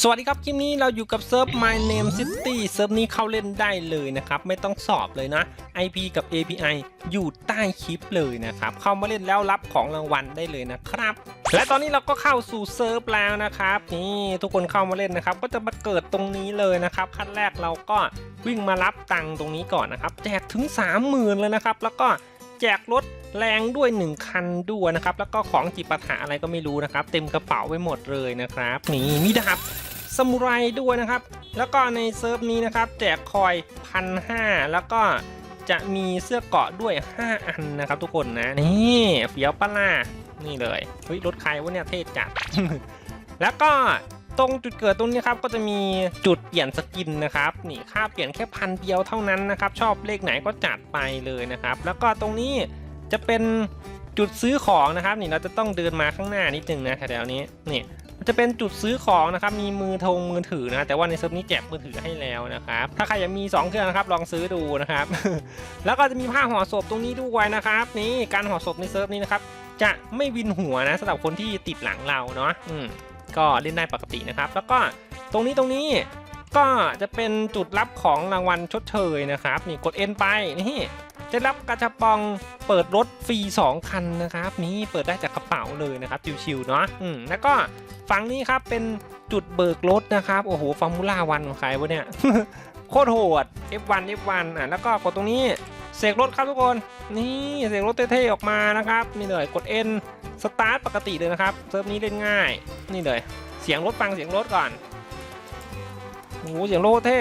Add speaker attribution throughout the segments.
Speaker 1: สวัสดีครับ คลิปนี้เราอยู่กับเซิร์ฟ My Name City เซิร์ฟนี้เข้าเล่นได้เลยนะครับ ไม่ต้องสอบเลยนะ IP กับ API อยู่ใต้คลิปเลยนะครับ เข้ามาเล่นแล้วรับของรางวัลได้เลยนะครับ และตอนนี้เราก็เข้าสู่เซิร์ฟแล้วนะครับ นี่ทุกคนเข้ามาเล่นนะครับ ก็จะมาเกิดตรงนี้เลยนะครับขั้นแรกเราก็วิ่งมารับตังค์ตรงนี้ก่อนนะครับ แจกถึง 30,000 เลยนะครับ แล้วก็ แจกรถแรงด้วย 1 คันด้วยนะครับ แล้วก็ของจิปาถะอะไรก็ไม่รู้นะครับ เต็มกระเป๋าไปหมดเลยนะครับ นี่มีดาบสมุไรด้วยนะครับ แล้วก็ในเซิร์ฟนี้นะครับ แจกคอยพันห้าแล้วก็จะมีเสื้อเกาะด้วย 5 อันนะครับทุกคนนะนี่เฟี้ยวปลานี่เลยเฮ้ยรถใครวะเนี่ยเท่จัดแล้วก็ ตรงจุดเกิดตรงนี้ครับก็จะมีจุดเปลี่ยนสกินนะครับนี่ค่าเปลี่ยนแค่พันเดียวเท่านั้นนะครับชอบเลขไหนก็จัดไปเลยนะครับ แล้วก็ตรงนี้จะเป็นจุดซื้อของนะครับนี่เราจะต้องเดินมาข้างหน้านิดนึงนะแถวนี้นี่จะเป็นจุดซื้อของนะครับ มีมือทงมือถือนะ แต่ว่าในเซิร์ฟนี้แจกมือถือให้แล้วนะครับ ถ้าใครอยากมี 2 เครื่องนะครับ ลองซื้อดูนะครับ แล้วก็จะมีผ้าห่อศพตรงนี้ด้วยนะครับ นี่การห่อศพในเซิร์ฟนี้นะครับ จะไม่วินหัวนะสำหรับคนที่ติดหลังเราเนาะอืม ก็เล่นได้ปกตินะครับ แล้วก็ตรงนี้ตรงนี้ก็จะเป็นจุดรับของรางวัลชดเชยนะครับนี่กด N ไปนี่จะรับกระชับปองเปิดรถฟรี 2 คันนะครับ นี่เปิดได้จากกระเป๋าเลยนะครับชิวๆเนาะอืมแล้วก็ฝั่งนี้ครับเป็นจุดเบิกรถนะครับ โอ้โหฟอร์มูล่าวันของใครวะเนี่ย โคตรโหด F1 F1 อะแล้วก็กดตรงนี้ เสกรถครับทุกคน นี่เสกรถเท่ๆออกมานะครับ นี่เลยกด N สตาร์ทปกติเลยนะครับเซิร์ฟนี้เล่นง่าย นี่เลย เสียงรถฟังเสียงรถก่อนโอ้โหเสียงรถเท่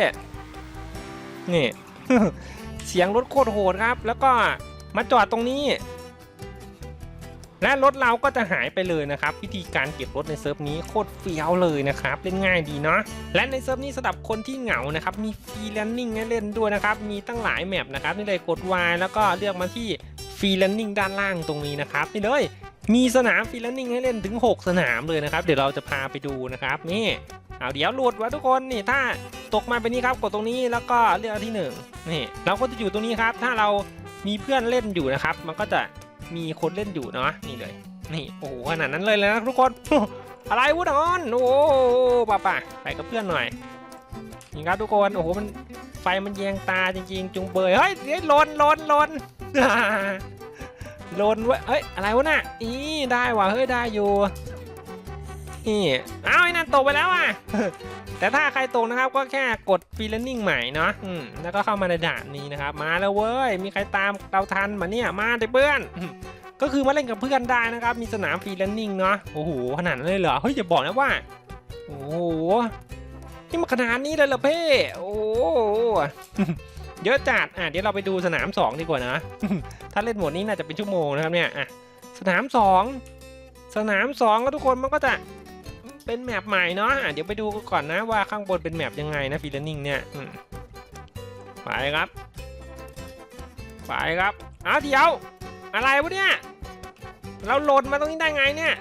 Speaker 1: นี่ เสียงรถโคตรโหดครับ แล้วก็มาจอดตรงนี้ และรถเราก็จะหายไปเลยนะครับวิธีการเก็บรถในเซิร์ฟนี้โคตรเฟี้ยวเลยนะครับเล่นง่ายดีเนาะและในเซิร์ฟนี้สำหรับคนที่เหงานะครับมีฟรีแลนนิ่งให้เล่นด้วยนะครับมีตั้งหลายแมปนะครับนี่เลยกด Y แล้วก็เลือกมาที่ฟรีแลนนิ่งด้านล่างตรงนี้นะครับนี่เลยมีสนามฟรีแลนนิ่งให้เล่นถึง 6 สนามเลยนะครับเดี๋ยวเราจะพาไปดูนะครับนี่เอาเดี๋ยวโหลดว้ทุกคนนี่ถ้าตกมาไปนี้ครับกดตรงนี้แล้วก็เลือกที่หนึ่งนี่เราก็จะอยู่ตรงนี้ครับถ้าเรามีเพื่อนเล่นอยู่นะครับมันก็จะ มีคนเล่นอยู่เนาะนี่เลย นี่โอ้โหขนาดนั้นเลยนะทุกคน อะไรวะนอนโอ้โป่ะป่ะไปกับเพื่อนหน่อยนี่ครับทุกคนโอ้โหมันไฟมันแยงตาจริง ๆ จุงเบยเฮ้ยเฮ้ยลนลนลนลนเว้ยเอ้ยอะไรวะน่ะอีได้ว่ะเฮ้ยได้อยู่นี่อ้าไอ้นั่นตกไปแล้วอะ แต่ถ้าใครตกนะครับก็แค่กดฟรีแลนนิ่งใหม่เนาะแล้วก็เข้ามาในด่านนี้นะครับ มาแล้วเว้ย มีใครตามเราทันมาเนี่ยมาเด้เพื่อน ก็คือมาเล่นกับเพื่อนได้นะครับ มีสนามฟรีแลนนิ่งเนาะโอ้โหขนาดนั้นเลยเหรอเฮ้ยอย่าบอกนะว่า โอ้โหนี่มันขนาดนี้เลยเหรอเพ่โอ้โหเยอะจัดอะเดี๋ยวเราไปดูสนามสองดีกว่านะ ถ้าเล่นโหมดนี้น่าจะเป็นชั่วโมงนะครับเนี่ยอะสนามสองสนามสองก็ทุกคนมันก็จะ เป็นแมปใหม่เนาะเดี๋ยวไปดูก่อนนะว่าข้างบนเป็นแมปยังไงนะฟีลนิ่งเนี่ยไปครับ ไปครับอ้าวเดี๋ยว อะไรวะเนี่ย เราโหลดมาตรงนี้ได้ไงเนี่ย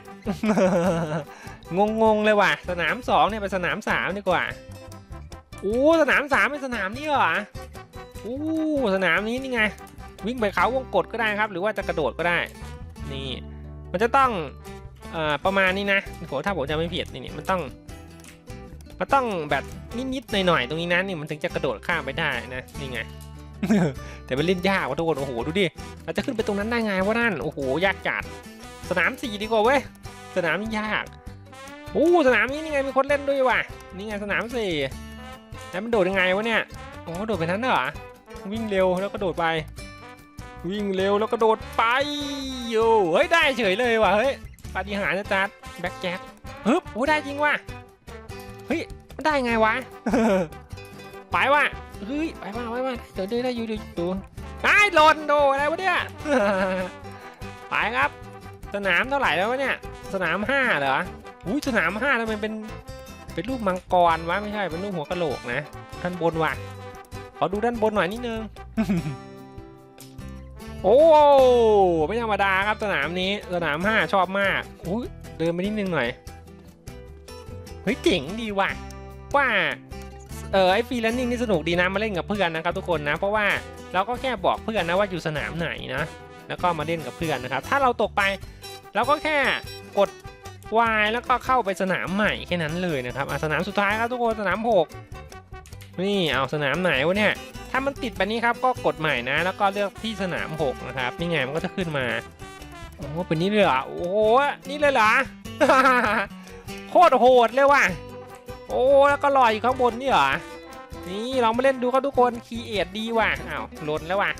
Speaker 1: งงงเลยว่ะ สนามสองเนี่ยเป็นสนามสามดีกว่าอู้สนามสามเป็นสนามนี่เหรออู้สนามนี้นี่ไง วิ่งไปเขาวงกดก็ได้ครับ หรือว่าจะกระโดดก็ได้ นี่ มันจะต้อง ประมาณนี้นะโหถ้าผมจะไม่ผิดนี่นี่มันต้องมันต้องแบบนิดๆหน่อยๆตรงนี้นะนี่มันถึงจะกระโดดข้ามไปได้นะนี่ไงแต่มันเล่นยากว่ะทุกคนโอ้โหดูดิเราจะขึ้นไปตรงนั้นได้ไงวะนั่นโอ้โหยากจัดสนามสี่ดีกว่าเว้ยสนามยากโอ้สนามนี้นี่ไงมีคนเล่นด้วยว่ะนี่ไงสนามสี่แล้วมันโดดยังไงวะเนี่ยโอ้โดดไปนั้นเหรอวิ่งเร็วแล้วก็โดดไป วิ่งเร็วแล้วก็โดดไปโย่เฮ้ยได้เฉยเลยว่ะเฮ้ย ปาฏิหาริย์นะจ๊ดแบ็คแจ็คฮึบโอ้ได้จริงว่ะเฮ้ยมันได้ไงวะไปว่ะเฮ้ยไปว่ะไปว่ะเดี๋ยวได้ได้อยู่ดูดูไอ้หล่นโดอะไรวะเนี่ยไปครับ สนามเท่าไหร่แล้ววะเนี่ย สนามห้าเหรออุ้ยสนามห้าแล้วมันเป็นเป็นรูปมังกรวะไม่ใช่เป็นรูปหัวกะโหลกนะด้านบนว่ะขอดูด้านบนหน่อยนิดนึง โอ้ไม่ธรรมดาครับสนามนี้สนามห้าชอบมากอุ้ยเดินไปนิดนึงหน่อยเฮ้ยเจ๋งดีว่ะว่าเออไอฟรีแลนนิ่งนี่สนุกดีนะมาเล่นกับเพื่อนนะครับทุกคนนะ เพราะว่าเราก็แค่บอกเพื่อนนะว่าอยู่สนามไหนนะแล้วก็มาเล่นกับเพื่อนนะครับ ถ้าเราตกไปเราก็แค่กดวายแล้วก็เข้าไปสนามใหม่แค่นั้นเลยนะครับอะสนามสุดท้ายครับทุกคนสนามหกนี่เอาสนามไหนวะเนี่ย ถ้ามันติดแบบนี้ครับก็กดใหม่นะ แล้วก็เลือกที่สนามหกนะครับนี่ไงมันก็จะขึ้นมาโอ้เป็นนี่เลยเหรอโอ้โหนี่เลยเหรอโคตรโหดเลยว่ะโอ้แล้วก็ลอยอยู่ข้างบนนี่เหรอนี่ลองมาเล่นดูครับทุกคนคีเอทดีว่ะอ้าวหล่นแล้วว่ะ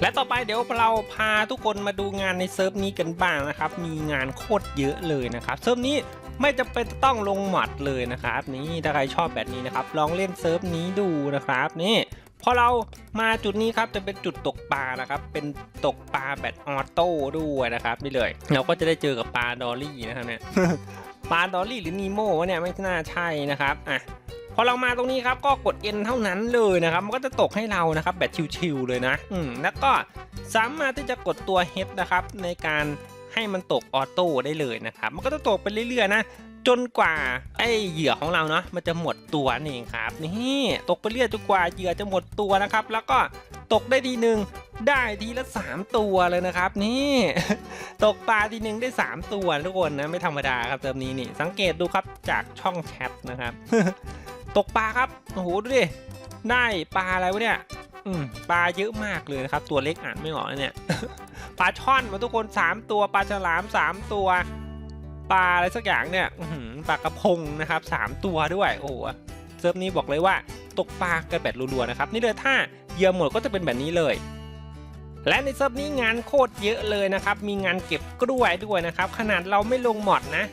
Speaker 1: และต่อไปเดี๋ยวเราพาทุกคนมาดูงานในเซิร์ฟนี้กันบ้างนะครับ มีงานโคตรเยอะเลยนะครับ เซิร์ฟนี้ ไม่จำเป็นจะต้องลงหมัดเลยนะครับนี่ถ้าใครชอบแบบนี้นะครับ ลองเล่นเซิร์ฟนี้ดูนะครับนี่พอเรามาจุดนี้ครับจะเป็นจุดตกปลานะครับ เป็นตกปลาแบบออโต้ด้วยนะครับนี่เลย เราก็จะได้เจอกับปลาดอลลี่นะครับเนี่ยปลาดอลลี่หรือนีโม่วะเนี่ยไม่น่าใช่นะครับอะพอเรามาตรงนี้ครับก็กด N เท่านั้นเลยนะครับ มันก็จะตกให้เรานะครับแบบชิวๆเลยนะ อืมแล้วก็สามารถที่จะกดตัว H นะครับในการ ให้มันตกออโต้ได้เลยนะครับ มันก็จะตกไปเรื่อยๆนะจนกว่าไอ้เหยื่อของเราเนาะมันจะหมดตัวนี่เองครับนี่ตกไปเรื่อยจนกว่าเหยื่อจะหมดตัวนะครับ แล้วก็ตกได้ทีหนึ่งได้ทีละ 3 ตัวเลยนะครับ นี่ ตกปลาทีหนึ่งได้ 3 ตัวทุกคนนะไม่ธรรมดาครับเติมนี้นี่ สังเกตดูครับจากช่องแชทนะครับ ตกปลาครับโอ้โหดูดิได้ปลาอะไรวะเนี่ย อืมปลาเยอะมากเลยนะครับ ตัวเล็กอ่านไม่ออกเนี่ย ปลาช่อนมาทุกคน3ตัวปลาฉลาม3ตัว ปลาอะไรสักอย่างเนี่ยปลากระพงนะครับ3ตัวด้วยโอ้โหเซิร์ฟนี้บอกเลยว่าตกปลากันแบบรัวๆนะครับ นี่เลยถ้าเหยื่อหมดก็จะเป็นแบบนี้เลยและในเซิร์ฟนี้งานโคตรเยอะเลยนะครับ มีงานเก็บกล้วยด้วยนะครับ ขนาดเราไม่ลงหมอดนะ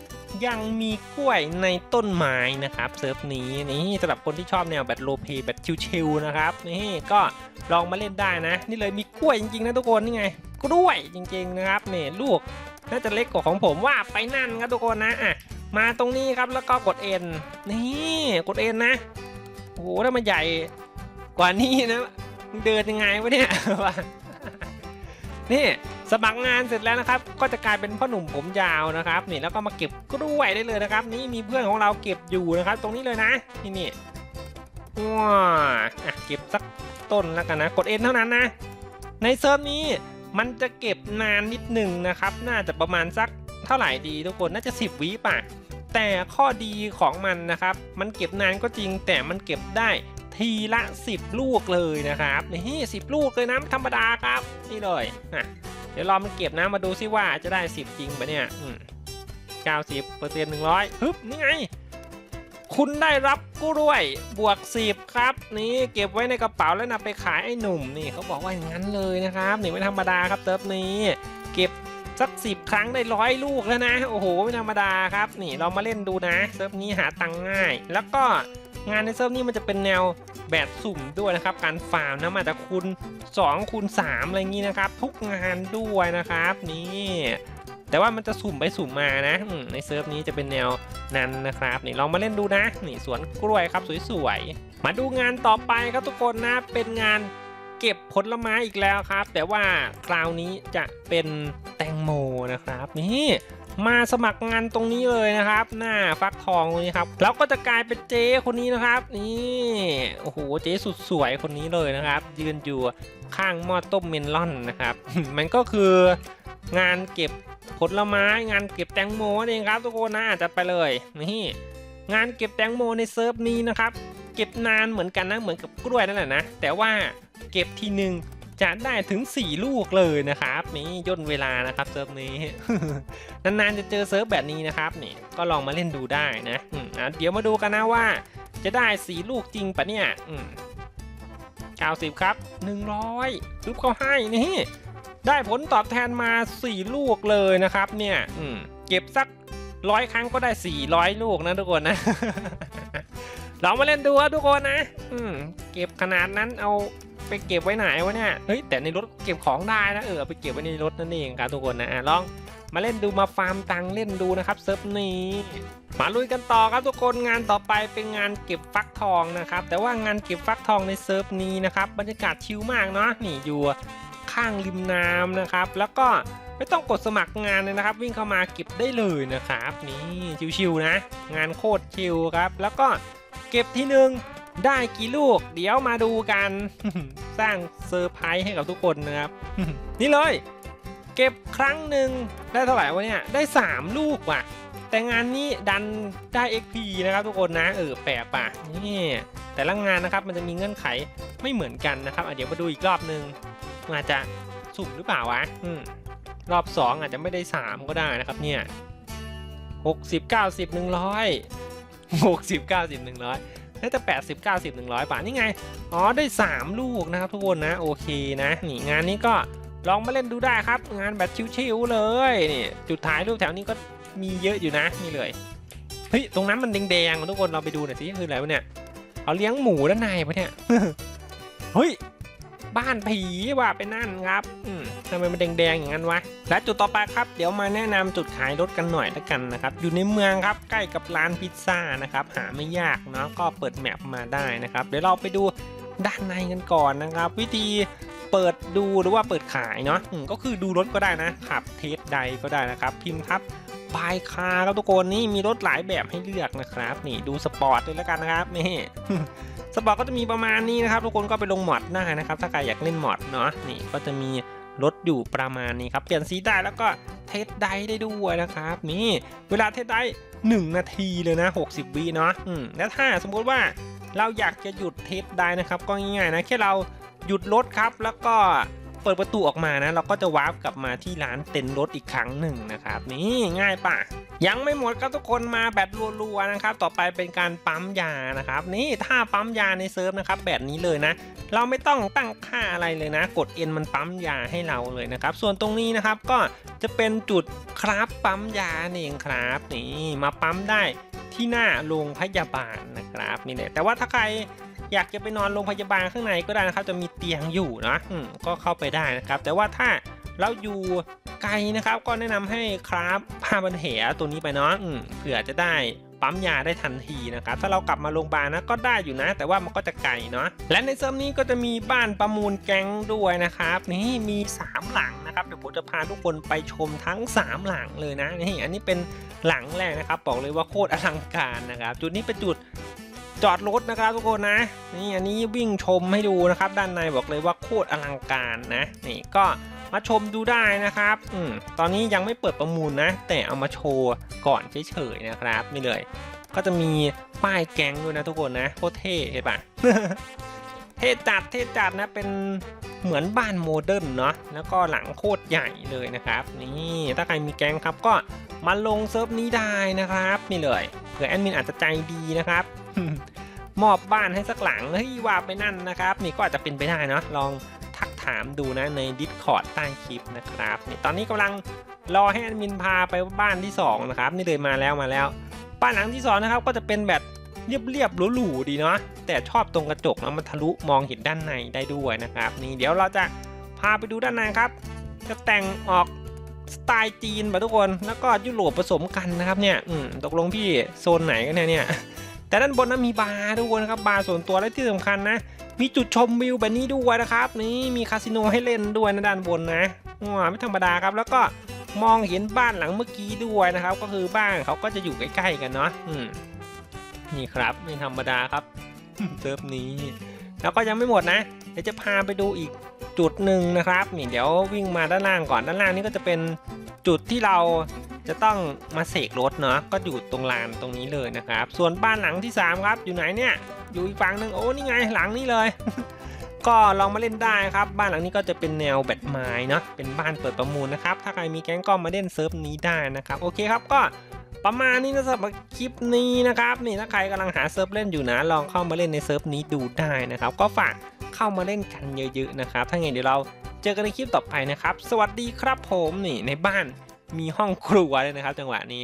Speaker 1: ยังมีกล้วยในต้นไม้นะครับเซิร์ฟนี้นี่สำหรับคนที่ชอบแนวแบบโลเพแบบชิวๆนะครับนี่ก็ลองมาเล่นได้นะ นี่เลยมีกล้วยจริงๆนะทุกคนนี่ไง กล้วยจริงๆนะครับนี่ลูกน่าจะเล็กกว่าของผมว่าไปนั่นครับทุกคนนะอะมาตรงนี้ครับแล้วก็กด N นี่กด N นะโอ้โหถ้ามันใหญ่กว่านี้นะมึงเดินยังไงวะเนี่ยนี่ สมัครงานเสร็จแล้วนะครับ ก็จะกลายเป็นพ่อหนุ่มผมยาวนะครับ นี่แล้วก็มาเก็บกล้วยได้เลยนะครับ นี่มีเพื่อนของเราเก็บอยู่นะครับ ตรงนี้เลยนะนี่นี่ว้าอะเก็บสักต้นแล้วกันนะ กดเอ็นเท่านั้นนะ ในเซิร์ฟนี้มันจะเก็บนานนิดหนึ่งนะครับ น่าจะประมาณสักเท่าไหร่ดีทุกคนน่าจะ 10วิป่ะแต่ข้อดีของมันนะครับ มันเก็บนานก็จริงแต่มันเก็บได้ทีละ 10 ลูกเลยนะครับนี่สิลูกเลยนะธรรมดาครับ นี่เลยอะ ดี๋ยวรอมันเก็บนะมาดูซิว่าจะได้ 10 จริงปะเนี่ยอืม90เปอร์เซ็นต์หนึ่งร้อยฮึบนี่ไง คุณได้รับกล้วยบวก10ครับ นี่เก็บไว้ในกระเป๋าแล้วนำไปขายไอ้หนุ่มนี่เขาบอกว่าอย่างนั้นเลยนะครับนี่ไม่ธรรมดาครับเติร์ฟนี้ เก็บสักสิบครั้งได้ร้อยลูกแล้วนะ โอ้โหไม่ธรรมดาครับ นี่เรามาเล่นดูนะเซิร์ฟนี้หาตังค์ง่าย แล้วก็งานในเซิร์ฟนี้มันจะเป็นแนว แบบสุ่มด้วยนะครับ การฟาร์มนะมาจากคุณ2คูณ3อะไรอย่างนี้นะครับ ทุกงานด้วยนะครับ นี่แต่ว่ามันจะสุ่มไปสุ่มมานะในเซิร์ฟนี้จะเป็นแนวนั้นนะครับนี่ลองมาเล่นดูนะนี่สวนกล้วยครับสวยๆมาดูงานต่อไปครับทุกคนนะเป็นงานเก็บผลไม้อีกแล้วครับ แต่ว่าคราวนี้จะเป็นแตงโมนะครับนี่ มาสมัครงานตรงนี้เลยนะครับ หน้าฟักทองตรงนี้ครับแล้วก็จะกลายเป็นเจ๊คนนี้นะครับ นี่โอ้โหเจ๊สุดสวยคนนี้เลยนะครับ ยืนอยู่ข้างหม้อต้มเมลอนนะครับ มันก็คืองานเก็บผลไม้งานเก็บแตงโมนั่นเองครับทุกคนนะจัดไปเลยนี่งานเก็บแตงโมในเซิร์ฟนี้นะครับ เก็บนานเหมือนกันนะเหมือนกับกล้วยนั่นแหละนะแต่ว่าเก็บทีหนึ่ง จะได้ถึง 4 ลูกเลยนะครับ นี่ย่นเวลานะครับเซิร์ฟนี้ นานๆจะเจอเซิร์ฟแบบนี้นะครับนี่ก็ลองมาเล่นดูได้นะอะเดี๋ยวมาดูกันนะว่า จะได้ 4 ลูกจริงปะเนี่ยอืม90ครับ 100ปึ๊บเขาให้นี่ได้ผลตอบแทนมา 4 ลูกเลยนะครับเนี่ยอืมเก็บสักร้อยครั้งก็ได้ 400 ลูกนะทุกคนนะเรามาเล่นดูครับทุกคนนะอืมเก็บขนาดนั้นเอา ไปเก็บไว้ไหนวะเนี่ย เฮ้ยแต่ในรถเก็บของได้นะเออไปเก็บไว้ในรถนั่นเองครับทุกคนนะลองมาเล่นดูมาฟาร์มตังค์เล่นดูนะครับเซิร์ฟนี้มาลุยกันต่อครับทุกคนงานต่อไปเป็นงานเก็บฟักทองนะครับแต่ว่างานเก็บฟักทองในเซิร์ฟนี้นะครับบรรยากาศชิลมากเนาะนี่อยู่ข้างริมน้ำนะครับแล้วก็ไม่ต้องกดสมัครงานเลยนะครับ วิ่งเข้ามาเก็บได้เลยนะครับ นี่ชิวๆนะ งานโคตรชิลครับ แล้วก็เก็บที่หนึ่ง ได้กี่ลูก เดี๋ยวมาดูกัน สร้างเซอร์ไพรส์ให้กับทุกคนนะครับ นี่เลย เก็บครั้งหนึ่งได้เท่าไหร่วะเนี่ย ได้ 3 ลูกว่ะ แต่งานนี้ดันได้ XP นะครับทุกคนนะ เออ แปลกป่ะนี่แต่ละงานนะครับมันจะมีเงื่อนไขไม่เหมือนกันนะครับเดี๋ยวมาดูอีกรอบนึงอาจจะสุ่มหรือเปล่าวะรอบ 2 อาจจะไม่ได้ 3 ก็ได้นะครับเนี่ย60 90 100 60 90 100น่า จะ 80 90 100 บาท นี่ไง อ๋อ ได้ 3 ลูกนะครับทุกคนนะ โอเคนะ นี่งานนี้ก็ลองมาเล่นดูได้ครับ งานแบบชิวๆเลย นี่ จุดถ่ายรูปแถวนี้ก็มีเยอะอยู่นะ นี่เลย เฮ้ย ตรงนั้นมันแดงๆ ทุกคน เราไปดูหน่อยสิ คืออะไรวะเนี่ย เอาเลี้ยงหมูด้านในปะเนี่ย เฮ้ย บ้านผีว่ะเป็นนั่นครับ อืมทำไมมันแดงๆอย่างนั้นวะ และจุดต่อไปครับ เดี๋ยวมาแนะนำจุดขายรถกันหน่อยล้วกันนะครับ อยู่ในเมืองครับ ใกล้กับร้านพิซซ่านะครับ หาไม่ยากเนาะ ก็เปิดแมปมาได้นะครับ เดี๋ยวเราไปดูด้านในกันก่อนนะครับ วิธีเปิดดูหรือว่าเปิดขายเนาะก็คือดูรถก็ได้นะขับเทสใดก็ได้นะครับ พิมพ์ครับบายคาครับทุกคนนี่มีรถหลายแบบให้เลือกนะครับ นี่ดูสปอร์ตเลยแล้วกันนะครับนี่ สปอร์ตก็จะมีประมาณนี้นะครับ ทุกคนก็ไปลงมอดได้นะครับ ถ้าใครอยากเล่นมอดเนาะนี่ก็จะมีรถอยู่ประมาณนี้ครับ เปลี่ยนสีได้แล้วก็เทสได้ได้ด้วยนะครับ นี่เวลาเทสได้ 1 นาทีเลยนะ 60 วิเนาะอืมแล้วถ้าสมมติว่าเราอยากจะหยุดเทสได้นะครับ ก็ง่ายๆนะแค่เราหยุดรถครับแล้วก็ ปิดประตูออกมานะ เราก็จะวาร์ปกลับมาที่ร้านเต็นท์รถอีกครั้งหนึ่งนะครับนี่ง่ายป่ะ ยังไม่หมดครับทุกคนมาแบบรัวๆนะครับ ต่อไปเป็นการปั๊มยานะครับ นี่ถ้าปั๊มยาในเซิร์ฟนะครับแบบนี้เลยนะ เราไม่ต้องตั้งค่าอะไรเลยนะ กด N มันปั๊มยาให้เราเลยนะครับ ส่วนตรงนี้นะครับก็จะเป็นจุดครับปั๊มยาเองครับนี่มาปั๊มได้ที่หน้าโรงพยาบาลนะครับนี่แหละแต่ว่าถ้าใคร อยากจะไปนอนโรงพยาบาลข้างในก็ได้นะครับ จะมีเตียงอยู่นะก็เข้าไปได้นะครับ แต่ว่าถ้าเราอยู่ไกลนะครับ ก็แนะนำให้ครับผ้าบันเหตัวนี้ไปเนาะอืมเผื่อจะได้ปั๊มยาได้ทันทีนะครับ ถ้าเรากลับมาโรงพยาบาลนะก็ได้อยู่นะ แต่ว่ามันก็จะไกลเนาะและในเซิร์ฟนี้ก็จะมีบ้านประมูลแก๊งด้วยนะครับ นี่มี 3 หลังนะครับเดี๋ยวผมจะพาทุกคนไปชมทั้ง 3 หลังเลยนะนี่อันนี้เป็นหลังแรกนะครับ บอกเลยว่าโคตรอลังการนะครับ จุดนี้เป็นจุด จอดรถนะครับทุกคนนะนี่อันนี้วิ่งชมให้ดูนะครับ ด้านในบอกเลยว่าโคตรอลังการนะนี่ก็มาชมดูได้นะครับอืมตอนนี้ยังไม่เปิดประมูลนะ แต่เอามาโชว์ก่อนเฉยๆนะครับนี่เลย ก็จะมีป้ายแก๊งด้วยนะทุกคนนะโคตรเท่เห็นปะเท่จัดเท่จัดนะเป็นเหมือนบ้านโมเดิร์นเนาะแล้วก็หลังโคตรใหญ่เลยนะครับ นี่ถ้าใครมีแก๊งครับก็มาลงเซิร์ฟนี้ได้นะครับ นี่เลยเผื่อแอดมินอาจจะใจดีนะครับ มอบบ้านให้สักหลังเฮ้ยว่าไปนั่นนะครับ นี่ก็อาจจะเป็นไปได้เนาะลองทักถามดูนะใน Discord ใต้คลิปนะครับนี่ตอนนี้กำลังรอให้แอดมินพาไปบ้านที่สองนะครับนี่เลยมาแล้วมาแล้ว บ้านหลังที่สองนะครับก็จะเป็นแบบเรียบๆหรูๆดีเนาะแต่ชอบตรงกระจกแล้วมันทะลุมองเห็นด้านในได้ด้วยนะครับ นี่เดี๋ยวเราจะพาไปดูด้านในครับ จะแต่งออกสไตล์จีนแบบทุกคนแล้วก็ยุโรปผสมกันนะครับเนี่ยอืมตกลงพี่โซนไหนกันเนี่ย แต่ด้านบนนั้นมีบาร์ทุกคนะครับบาร์ส่วนตัวและที่สำคัญนะ มีจุดชมวิวแบบนี้ด้วยนะครับ นี่มีคาสิโนให้เล่นด้วยนะด้านบนนะว้าไม่ธรรมดาครับ แล้วก็มองเห็นบ้านหลังเมื่อกี้ด้วยนะครับ ก็คือบ้านเขาก็จะอยู่ใกล้ๆกันเนาะนี่ครับไม่ธรรมดาครับเซิร์ฟนี้ แล้วก็ยังไม่หมดนะเดี๋ยวจะพาไปดูอีกจุดหนึ่งนะครับนี่เดี๋ยววิ่งมาด้านล่างก่อนด้านล่างนี่ก็จะเป็นจุดที่เรา จะต้องมาเสกรถเนาะก็อยู่ตรงลานตรงนี้เลยนะครับ ส่วนบ้านหลังที่ 3 ครับ อยู่ไหนเนี่ย อยู่อีกฝั่งหนึ่งโอ้นี่ไงหลังนี้เลย ก็ลองมาเล่นได้ครับ บ้านหลังนี้ก็จะเป็นแนวแบบไม้เนาะเป็นบ้านเปิดประมูลนะครับ ถ้าใครมีแก๊งก็มาเล่นเซิร์ฟนี้ได้นะครับโอเคครับก็ประมาณนี้นะสำหรับคลิปนี้นะครับนี่ถ้าใครกำลังหาเซิร์ฟเล่นอยู่นะลองเข้ามาเล่นในเซิร์ฟนี้ดูได้นะครับ ก็ฝากเข้ามาเล่นกันเยอะๆนะครับถ้าไงเดี๋ยวเราเจอกันในคลิปต่อไปนะครับ สวัสดีครับผมนี่ในบ้าน มีห้องครัวเลยนะครับ จังหวะนี้